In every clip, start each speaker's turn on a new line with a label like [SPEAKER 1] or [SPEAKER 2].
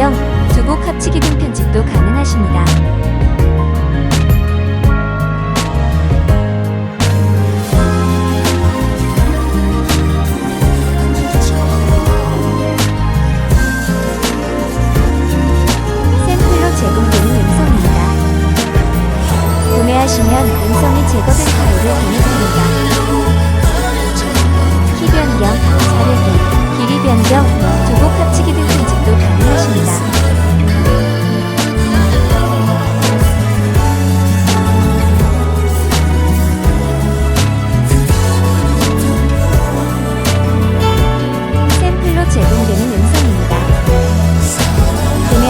[SPEAKER 1] 변경, 두 곡 합치기 등 편집도 가능하십니다. 구매하시면 음성이 제거된 파일을 보내드립니다.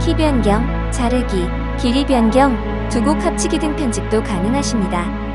[SPEAKER 1] 키 변경, 자르기, 길이 변경, 두 곡 합치기 등 편집도 가능하십니다.